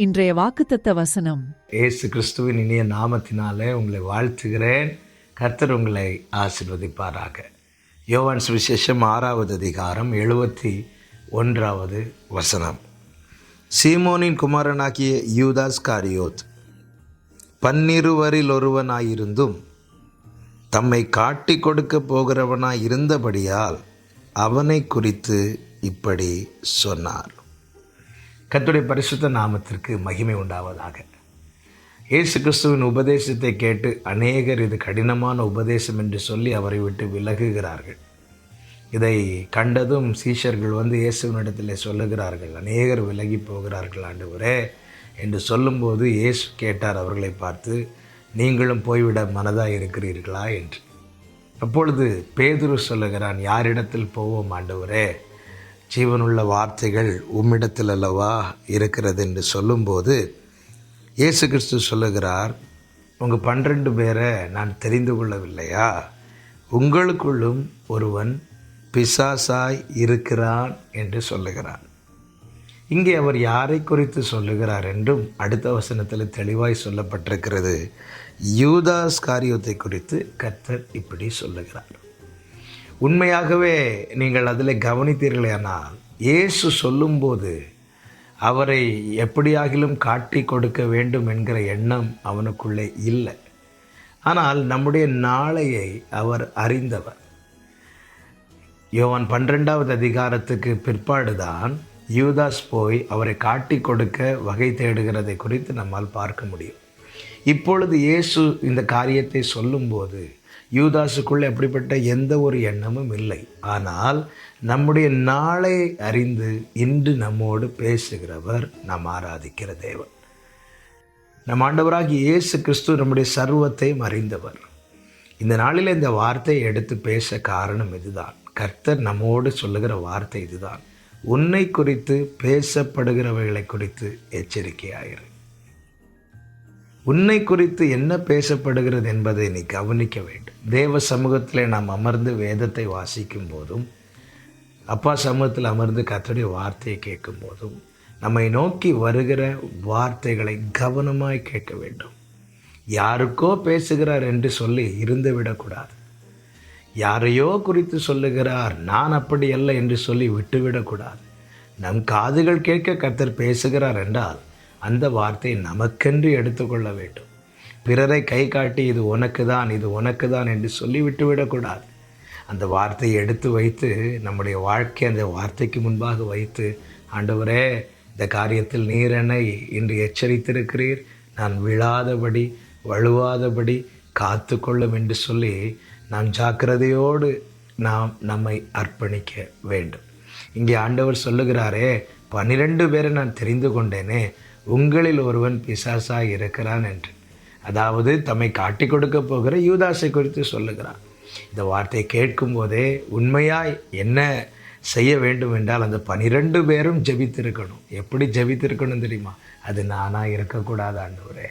இன்றைய வாக்குத்தத்த வசனம். இயேசு கிறிஸ்துவின் இனிய நாமத்தினாலே உங்களை வாழ்த்துகிறேன். கர்த்தர் உங்களை ஆசிர்வதிப்பாராக. யோவான் சுவிசேஷம் ஆறாவது அதிகாரம் எழுபத்தி ஒன்றாவது வசனம். சீமோனின் குமாரனாகிய யூதாஸ் காரியோத் பன்னிருவரில் ஒருவனாயிருந்தும் தம்மை காட்டி கொடுக்க போகிறவனாய் இருந்தபடியால் அவனை குறித்து இப்படி சொன்னார். கத்துடைய பரிசுத்த நாமத்திற்கு மகிமை உண்டாவதாக. இயேசு கிறிஸ்துவின் உபதேசத்தை கேட்டு அநேகர் இது கடினமான உபதேசம் என்று சொல்லி அவரை விட்டு விலகுகிறார்கள். இதை கண்டதும் சீஷர்கள் வந்து இயேசுவினிடத்தில் சொல்லுகிறார்கள் அநேகர் விலகி போகிறார்கள் ஆண்டவரே என்று சொல்லும்போது இயேசு கேட்டார் அவர்களை பார்த்து நீங்களும் போய்விட மனதாக இருக்கிறீர்களா? என்று. அப்பொழுது பேதுரு சொல்லுகிறான் யாரிடத்தில் போவோம் ஆண்டவரே? ஜீவனுள்ள வார்த்தைகள் உம்மிடத்தில் அல்லவா இருக்கிறது என்று சொல்லும்போது இயேசு கிறிஸ்து சொல்லுகிறார் உங்கள் பன்னிரண்டு பேரை நான் தெரிந்து கொள்ளவில்லையா? உங்களுக்குள்ளும் ஒருவன் பிசாசாய் இருக்கிறான் என்று சொல்லுகிறார். இங்கே அவர் யாரை குறித்து சொல்லுகிறார் என்றும் அடுத்த வசனத்தில் தெளிவாய் சொல்லப்பட்டிருக்கிறது. யூதாஸ் காரியத்தை குறித்து கர்த்தர் இப்படி சொல்லுகிறார். உண்மையாகவே நீங்கள் அதில் கவனித்தீர்களேனால் இயேசு சொல்லும்போது அவரை எப்படியாகிலும் காட்டி கொடுக்க வேண்டும் என்கிற எண்ணம் அவனுக்குள்ளே இல்லை. ஆனால் நம்முடைய நாளையை அவர் அறிந்தவர். யோவான் பன்னிரெண்டாவது அதிகாரத்துக்கு பிற்பாடுதான் யூதாஸ் போய் அவரை காட்டி கொடுக்க வகை தேடுகிறதை குறித்து நம்மால் பார்க்க முடியும். இப்பொழுது இயேசு இந்த காரியத்தை சொல்லும்போது யூதாஸுக்குள்ளே அப்படிப்பட்ட எந்த ஒரு எண்ணமும் இல்லை. ஆனால் நம்முடைய நாளை அறிந்து இன்று நம்மோடு பேசுகிறவர் நாம் ஆராதிக்கிற தேவன். நம் ஆண்டவராகி இயேசு கிறிஸ்து நம்முடைய சர்வத்தையும் அறிந்தவர். இந்த நாளில் இந்த வார்த்தையை எடுத்து பேச காரணம் இதுதான். கர்த்தர் நம்மோடு சொல்லுகிற வார்த்தை இதுதான். உன்னை குறித்து பேசப்படுகிறவைகளை குறித்து எச்சரிக்கையாயிரு. உன்னை குறித்து என்ன பேசப்படுகிறது என்பதை நீ கவனிக்க வேண்டும். தேவ சமூகத்தில் நாம் அமர்ந்து வேதத்தை வாசிக்கும் போதும் அப்பா சமூகத்தில் அமர்ந்து கத்தருடைய வார்த்தையை கேட்கும் போதும் நம்மை நோக்கி வருகிற வார்த்தைகளை கவனமாய் கேட்க வேண்டும். யாருக்கோ பேசுகிறார் என்று சொல்லி இருந்து விடக்கூடாது. யாரையோ குறித்து சொல்லுகிறார் நான் அப்படி அல்ல என்று சொல்லி விட்டுவிடக்கூடாது. நம் காதுகள் கேட்க கத்தர் பேசுகிறார் என்றால் அந்த வார்த்தை நமக்கென்று எடுத்துக்கொள்ள வேண்டும். பிறரை கை காட்டி இது உனக்கு தான் இது உனக்கு தான் என்று சொல்லிவிட்டு விடக்கூடாது. அந்த வார்த்தையை எடுத்து வைத்து நம்முடைய வாழ்க்கை அந்த வார்த்தைக்கு முன்பாக வைத்து ஆண்டவரே இந்த காரியத்தில் நீர் என்னை இன்று எச்சரித்திருக்கிறீர். நான் விழாதபடி வழுவாதபடி காத்து கொள்ளும் என்று சொல்லி நாம் ஜாக்கிரதையோடு நாம் நம்மை அர்ப்பணிக்க வேண்டும். இங்கே ஆண்டவர் சொல்லுகிறாரே பன்னிரெண்டு பேரை நான் தெரிந்து கொண்டேனே உங்களில் ஒருவன் பிசாசாக இருக்கிறான் என்று. அதாவது தம்மை காட்டி கொடுக்க போகிற யூதாசை குறித்து சொல்லுகிறான். இந்த வார்த்தையை கேட்கும் போதே உண்மையாய் என்ன செய்ய வேண்டும் என்றால் அந்த பனிரெண்டு பேரும் ஜபித்திருக்கணும். எப்படி ஜபித்திருக்கணும் தெரியுமா? அது நானாக இருக்கக்கூடாது ஆண்டவரே.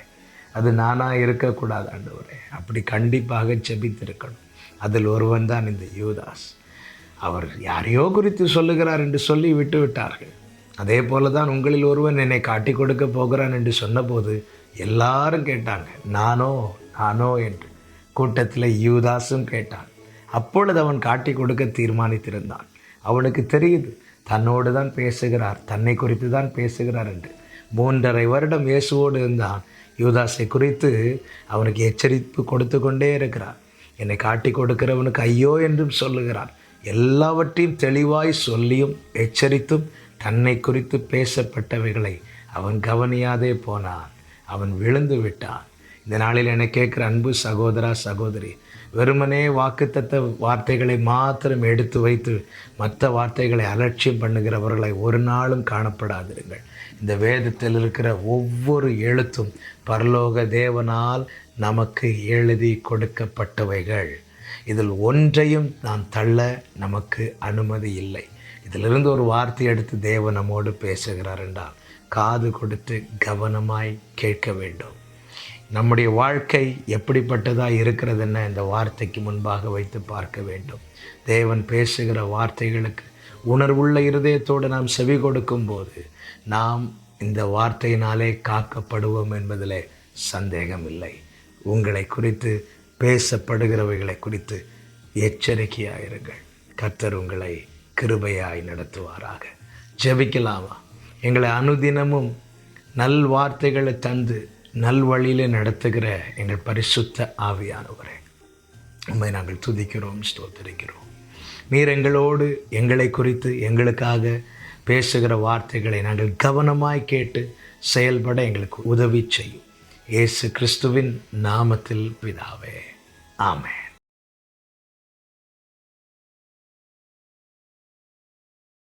அது நானாக இருக்கக்கூடாது ஆண்டவரே. அப்படி கண்டிப்பாக ஜபித்திருக்கணும். அதில் ஒருவன் தான் இந்த யூதாஸ். அவர் யாரையோ குறித்து சொல்லுகிறார் என்று சொல்லி விட்டு விட்டார்கள். அதே போல தான் உங்களில் ஒருவன் என்னை காட்டி கொடுக்க போகிறான் என்று சொன்னபோது எல்லாரும் கேட்டாங்க நானோ நானோ என்று. கூட்டத்தில் யூதாஸும் கேட்டான். அப்பொழுது அவன் காட்டி கொடுக்க தீர்மானித்திருந்தான். அவனுக்கு தெரியுது தன்னோடு தான் பேசுகிறார் தன்னை குறித்து தான் பேசுகிறார் என்று. மூன்றரை வருடம் இயேசுவோடு இருந்தான். யூதாஸை குறித்து அவனுக்கு எச்சரிப்பு கொடுத்து கொண்டே இருக்கிறார். என்னை காட்டி கொடுக்கிறவனுக்கு ஐயோ என்றும் சொல்லுகிறான் எல்லாவற்றையும் தெளிவாய் சொல்லியும் எச்சரித்தும் தன்னை குறித்து பேசப்பட்டவைகளை அவன் கவனியாதே போனான். அவன் விழுந்து விட்டான். இந்த நாளில் என்னை கேட்குற அன்பு சகோதரா சகோதரி வெறுமனே வாக்குத்தத்த வார்த்தைகளை மாத்திரம் எடுத்து வைத்து மற்ற வார்த்தைகளை அலட்சியம் பண்ணுகிறவர்களை ஒரு நாளும் காணப்படாதிருங்கள். இந்த வேதத்தில் இருக்கிற ஒவ்வொரு எழுத்தும் பரலோக தேவனால் நமக்கு எழுதி கொடுக்கப்பட்டவைகள். இதில் ஒன்றையும் நான் தள்ள நமக்கு அனுமதி இல்லை. இதிலிருந்து ஒரு வார்த்தை எடுத்து தேவன் நம்மோடு பேசுகிறார் என்றால் காது கொடுத்து கவனமாய் கேட்க வேண்டும். நம்முடைய வாழ்க்கை எப்படிப்பட்டதாக இருக்கிறதுன்னு இந்த வார்த்தைக்கு முன்பாக வைத்து பார்க்க வேண்டும். தேவன் பேசுகிற வார்த்தைகளுக்கு உணர்வுள்ள இருதயத்தோடு நாம் செவி கொடுக்கும் போது நாம் இந்த வார்த்தையினாலே காக்கப்படுவோம் என்பதில் சந்தேகம் இல்லை உங்களை குறித்து பேசப்படுகிறவைகளை குறித்து எச்சரிக்கையாயிருங்கள். கர்த்தர் உங்களை கிருபையாய் நடத்துவாராக. ஜெபிக்கலாமா? எங்களை அனுதினமும் நல் வார்த்தைகளை தந்து நல் வழியில் நடத்துகிற எங்கள் பரிசுத்த ஆவியானவரே. உண்மை நாங்கள் துதிக்கிறோம் ஸ்தோத்தரிக்கிறோம். நீர் எங்களோடு எங்களை குறித்து எங்களுக்காக பேசுகிற வார்த்தைகளை நாங்கள் கவனமாய் கேட்டு செயல்பட எங்களுக்கு உதவி செய்யும். இயேசு கிறிஸ்துவின் நாமத்தில் பிதாவே. ஆமென்.